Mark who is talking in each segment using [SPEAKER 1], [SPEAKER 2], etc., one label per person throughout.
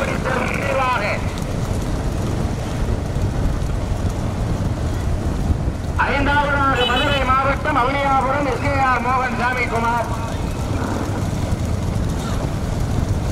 [SPEAKER 1] தங்களை அறிமுகப்படுத்த ஐந்தாவதாக மதுரை மாவட்டம் அவனியாபுரம் எஸ்ஏஆர் மோகன் சாமி குமார்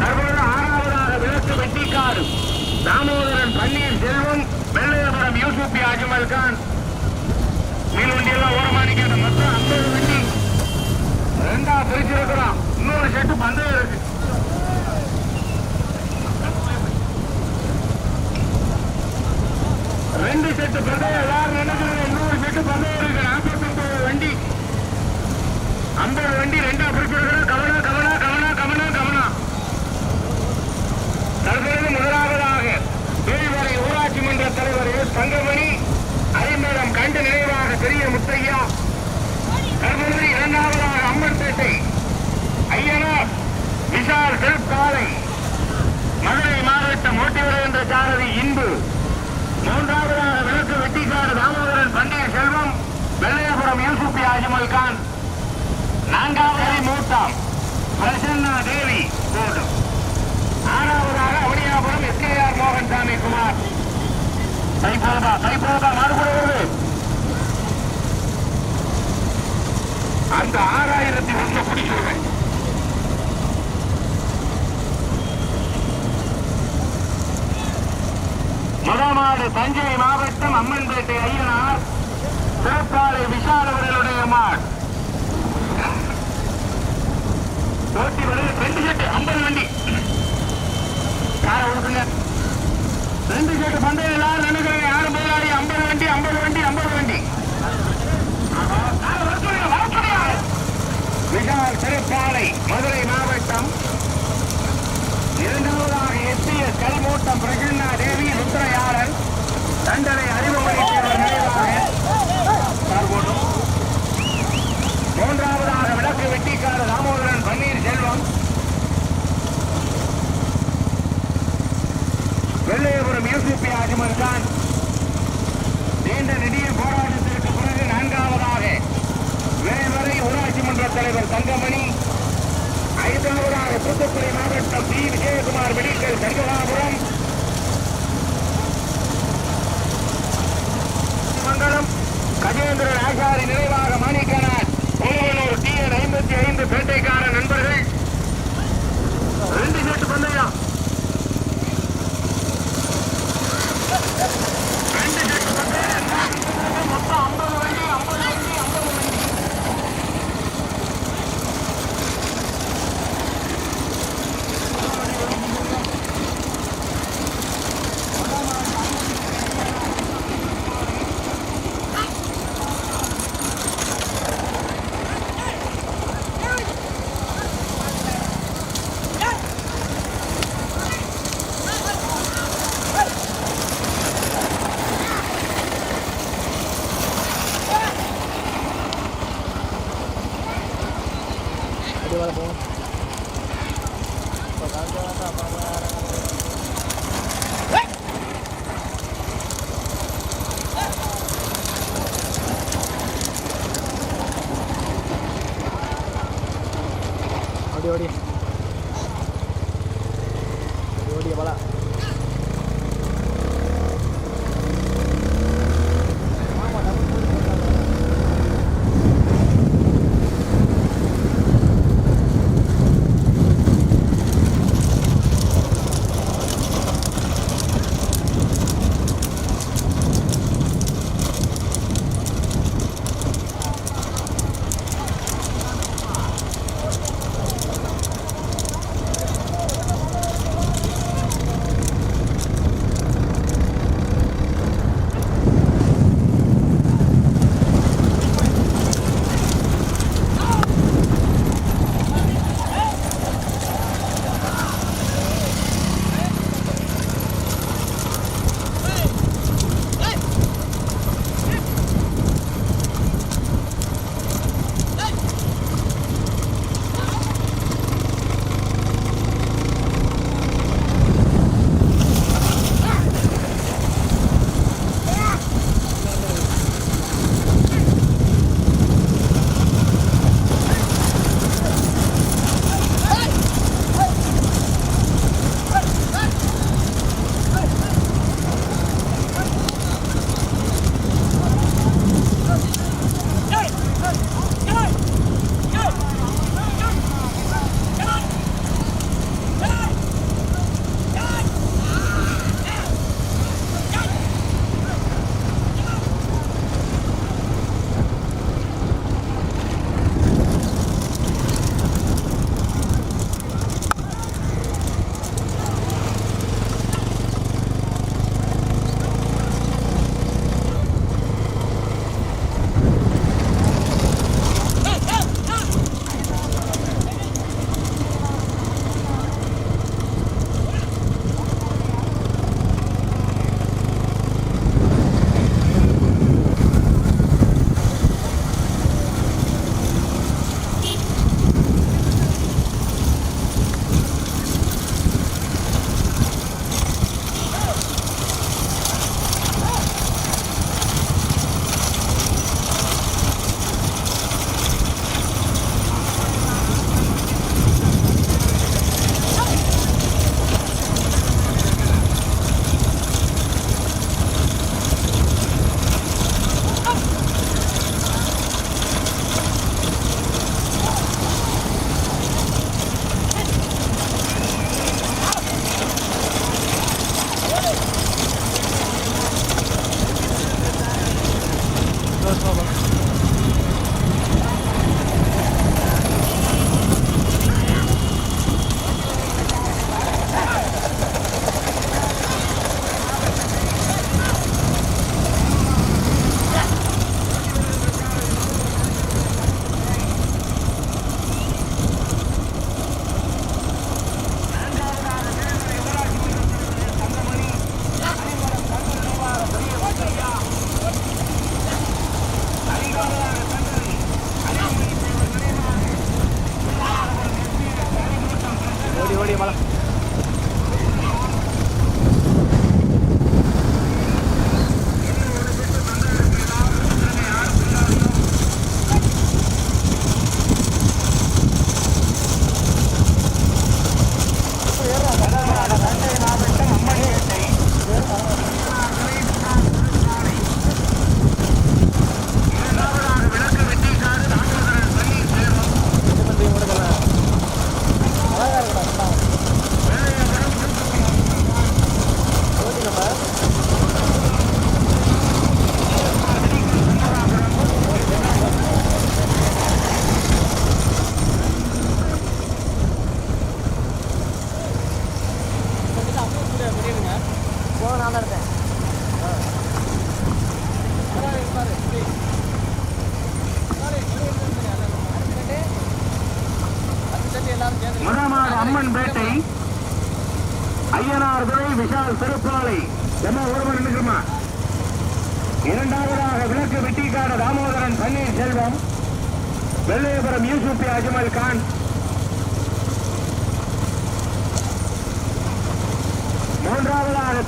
[SPEAKER 1] தற்பொழுது ஆறாவதாக விளக்கு வெட்டிக்காடு. தாமோதரன் பன்னீர் செல்வம் வெள்ளையபுரம் யூசுப் அஜ்மல் கான். மீன் ஓரமானிக்காத மொத்தம் ஐம்பது வண்டி ரெண்டா பிரிச்சிருக்கிறோம். இன்னொரு செட்டு பந்தயம் இருக்கு ரெண்டு செட்டு பந்தயம் எல்லாரும் நினைக்கிறாங்க இன்னொரு செட்டு பந்தயம் இருக்கு. நாற்பத்தொன்பது வண்டி. ஐம்பது வண்டி ரெண்டா பிரிச்சிருக்கிறோம் Kavanaugh Kavanaugh Kavanaugh Kavanaugh Kavanaugh. தற்பொழுது முதலாவதாக வேல்வரை ஊராட்சி மன்ற தலைவர் எஸ் தங்கமணி அறிமுகம் கண்டு நினைவாக பெரிய முத்தையா. தற்பொழுது இரண்டாவதாக அம்மன்பேட்டை ஐயனார் விஷால் திருப்பாலை மதுரை மாவட்டம் ஓட்டிவரை என்ற சாரதி இன்பு. மூன்றாவதாக விளக்கு வெட்டிக்கார தாமோதரன் பன்னீர் செல்வம் வெள்ளையபுரம் யூசுப்பி அஜ்மல் கான். நான்காவது மூட்டாம் பிரசன்னா தேவி போடும் ஆறாவதாக அவனியாபுரம் எஸ்கேஆர் ஆர் மோகன்சாமி குமார். தைப்போதா தைப்போதா மாறுபட வருது. அந்த ஆறாயிரத்தி ஒன்று பிடிச்சிருவேன் முதமாடு தஞ்சை மாவட்டம் அம்மன்பேட்டை ஐயனார் சிறப்பாளை விஷால் அவர்களுடைய மாட். போட்டி வருது ரெண்டு செட்டு ஐம்பது வண்டி. காரை ஒழுக்குங்க ரெண்டு செட்டு பந்தயம் எல்லாரும் நினைக்கிறேன் யாரும் முதலாளி ஐம்பது வண்டி ஐம்பது வண்டி ஐம்பது வண்டி. காரை விஷால் சிறப்பாலை மதுரை மாவட்டம் இரண்டாவதாக எஸ்பிஎஸ் கல்மூட்டம் பிரசன்னா தேவி ருத்ரயாரன் தண்டனை அறிமுகப்படுத்தியவர் நினைவாக கார் போட்டும். மூன்றாவதாக விளக்கு வெட்டிக்கார தாமோதரன் பன்னீர் செல்வம் வெள்ளையபுரம் அமர்தான் நீண்ட நெடிய போராட்டத்திற்கு பிறகு நான்காவதாக வேல்வரை ஊராட்சி மன்ற தலைவர் தங்கமணி ஐந்தாவதாக தூத்துக்குடி மாவட்டம் பி. விஜயகுமார் மெடிக்கல் சங்கராபுரம் மங்கலம்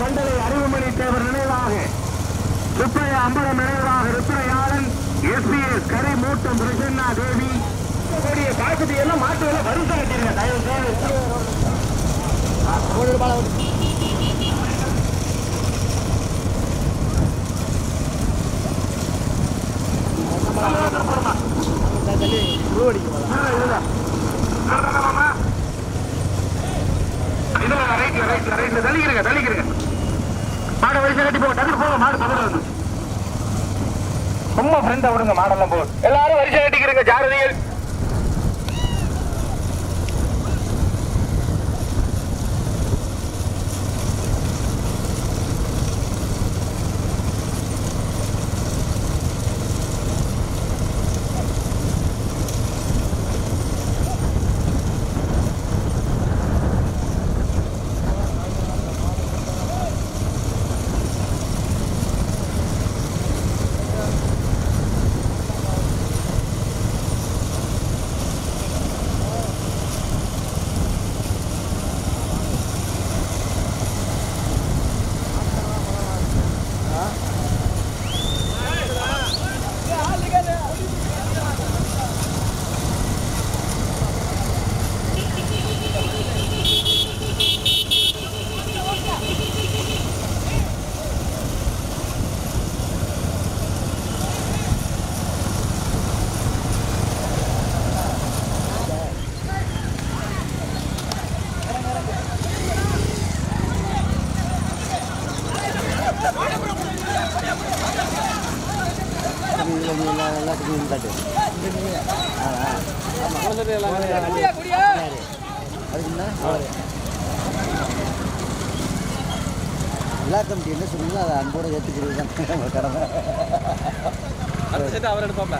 [SPEAKER 1] தொண்டலை அறிவுமணி தேவர் நினைவாக. சுப்பைய அம்பலம் நினைவாக ருத்ரையாளன் எஸ்பிஎஸ் கரை மூட்டம் பிரசன்னா தேவி. கூடிய காசுதி எல்லாம் மாட்டு வரிசை கட்டிருங்க தயவு செய்து.
[SPEAKER 2] தள்ளி.
[SPEAKER 1] ரைட்ல ரைட்ல ரைட்ல தள்ளிக்கிறங்க தள்ளிக்கிறங்க வரிசை கட்டி போக டக்கு போக மாடு பக்கத்துல வந்து. சும்மா ஃப்ரெண்டை விடுங்க மாடெல்லாம் போடு எல்லாரும் வரிசை கட்டிக்கிறங்க ஜாரதிகள்.
[SPEAKER 3] எல்லா கமிட்டி என்ன சொல்லுங்களோ அதை அன்போடு ஏற்றுக்கிறது தான் நம்ம கடமை
[SPEAKER 2] அவர் எடுப்பாப்ல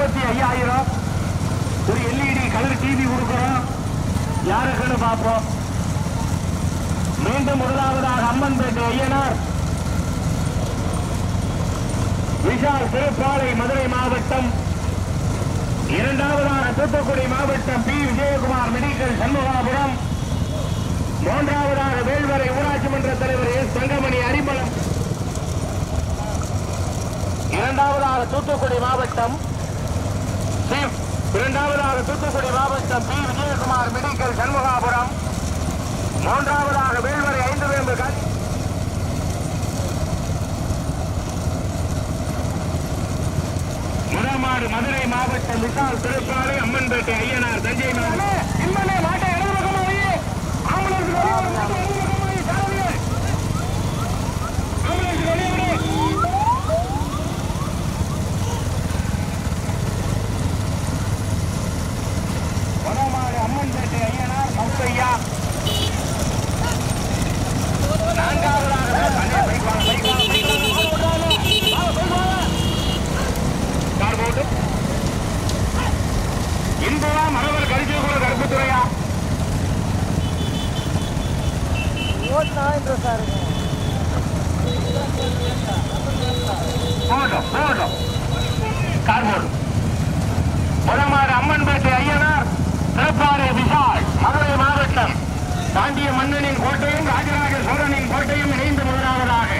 [SPEAKER 1] முப்பத்தி ஐயாயிரம். ஒரு எல்இடி கலர் டிவி கொடுக்கிறோம். யாருக்குன்னு பார்ப்போம்? மீண்டும் முதலாவதாக அம்மன்பேட்டை ஐயனார். விஷால் திருப்பாலை மதுரை மாவட்டம். இரண்டாவதாக தூத்துக்குடி மாவட்டம் பி. விஜயகுமார் மெடிக்கல் சண்முகாபுரம். மூன்றாவதாக வேல்வரை ஊராட்சி மன்ற தலைவர் எஸ். தங்கமணி அரிமளம். இரண்டாவதாக தூத்துக்குடி மாவட்டம் இரண்டாவதாக தூத்துக்குடி மாவட்டம் பி. விஜயகுமார் மெடிக்கல் சண்முகாபுரம். மூன்றாவதாக வேல்வரை ஐந்து வேம்பு கல் முடமாடு மதுரை மாவட்டம் விசால் திருப்பாலை அம்மன்பேட்டை ஐயனார் தஞ்சை மாவட்டம். வாங்க. கார் போட்டு? இன்புவா மரவர் கரிசல் கூட கருப்புத்துறையா?
[SPEAKER 2] ஓட்டுனா இன்ட்ரெஸ்டாக இருக்கும்
[SPEAKER 1] போட்டோம் போட்டோம் கார் போடும் முதமாடு அம்மன்பேட்டை ஐயனார் திருப்பாறை விஷால் மதுரை மாவட்டம் பாண்டிய மன்னனின் கோட்டையும் ராஜராஜ சோழனின் கோட்டையும் இணைந்து முதலாவதாக.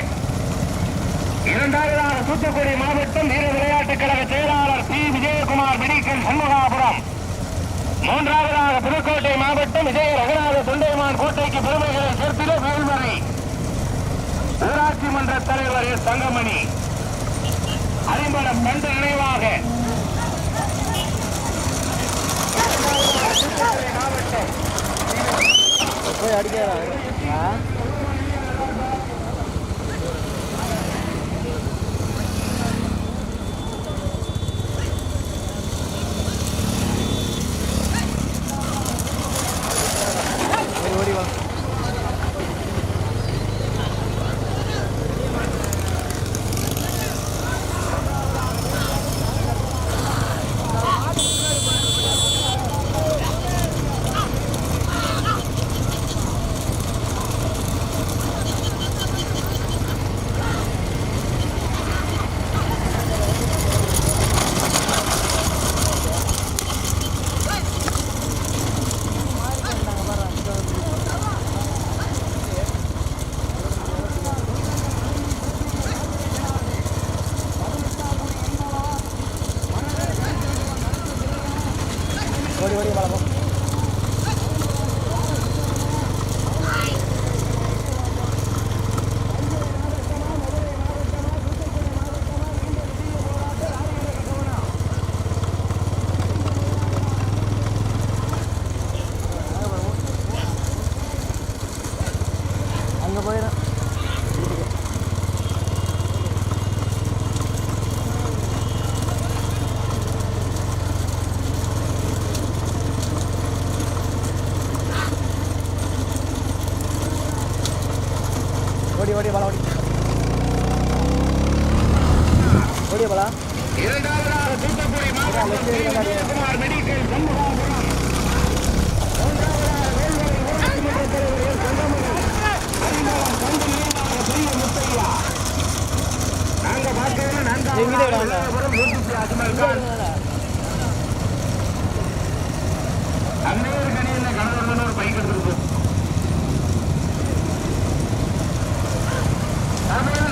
[SPEAKER 1] இரண்டாவதாக தூத்துக்குடி மாவட்டம் வீர விளையாட்டுக் கழக செயலாளர் பி. விஜயகுமார் மெடிக்கல் சண்முகாபுரம். மூன்றாவதாக புதுக்கோட்டை மாவட்டம் விஜய ரகுநாத தொண்டைமான் கோட்டைக்கு பெருமைகளை சேர்த்திட வேல்வரை ஊராட்சி மன்ற தலைவர் எஸ் தங்கமணி. அறிம்படம் கண்டு நினைவாக
[SPEAKER 2] போய் அடிக்கிறா போலாம்
[SPEAKER 1] இரண்டாவதாக தூத்துக்குடி மாவட்டம் மெடிக்கல் மூன்றாவதாக வேல்வரை ஊராட்சி மன்ற தலைவர் தங்கமணி அறிமுகம் பெரிய முத்தையா நாங்க பார்க்கறது நான்காவது
[SPEAKER 2] எங்கிட்ட
[SPEAKER 1] அஜ்மல் கான் அன்னையர் கணியில் ஒரு பைக் எடுத்துருக்கு தமிழ்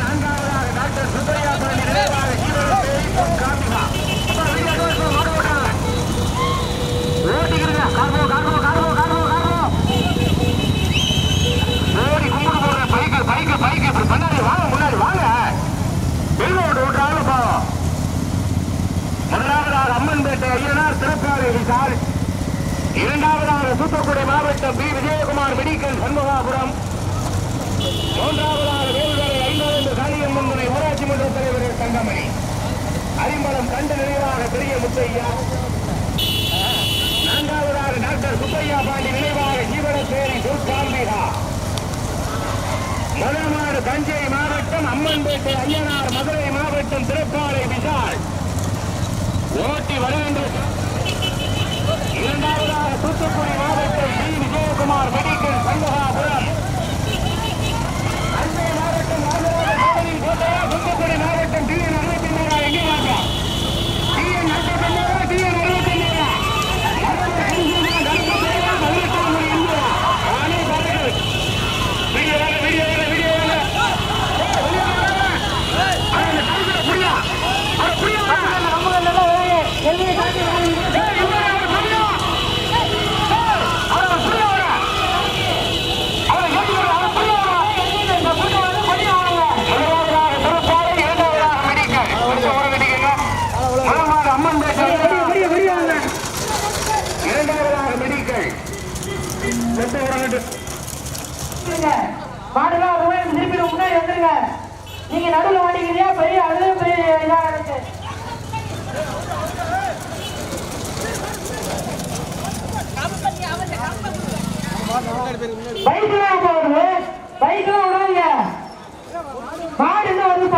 [SPEAKER 1] இரண்டாவதாக தூத்துக்குடி மாவட்டம் பி. விஜயகுமார் மெடிக்கல் சண்முகாபுரம். மூன்றாவது வேல்வரை ஐந்தாண்டு காளியம்மன் துணை ஊராட்சி மன்ற தலைவர் தங்கமணி. அரிம்பலம் கண்டு நினைவாக பெரிய முத்தையா. நான்காவதாக டாக்டர் சுப்பையா பாண்டி நினைவாக ஜீவனத்தேரி துர்காம்பிகா முதல்நாடு தஞ்சை மாவட்டம் அம்மன்பேட்டை ஐயனார் மதுரை மாவட்டம் திருப்பாலை விஷால் ஓட்டி வருகின்ற இரண்டாவதாக தூத்துக்குடி மாவட்டம் டி விஜயகுமார் மெடிக்கல் சண்முகாபுரம் அன்பை மாவட்டம் ராஜராஜ சோழனின் கோட்டையா தூத்துக்குடி மாவட்டம் டி என் அறுபத்தி மூணா எங்கே வாங்க டி என் அறுபத்தி மூணா டி என் அறுபத்தி மூணா வீடியோ வேலை வீடியோ வேலை வீடியோ வேலை இரண்டாவதாக மெடிக்கல் செத்து உறங்கிட்டு
[SPEAKER 4] மாடுலாம் ஒரு மாதிரி திருப்பி முன்னாடி வந்துருங்க நீங்க நடுவில் மாட்டிக்கிறீங்க பெரிய அதுவே பெரிய இதாக இருக்கு. பைக்லாம் போகுது பைக்லாம் விடாதீங்க மாடு இன்னும் வந்து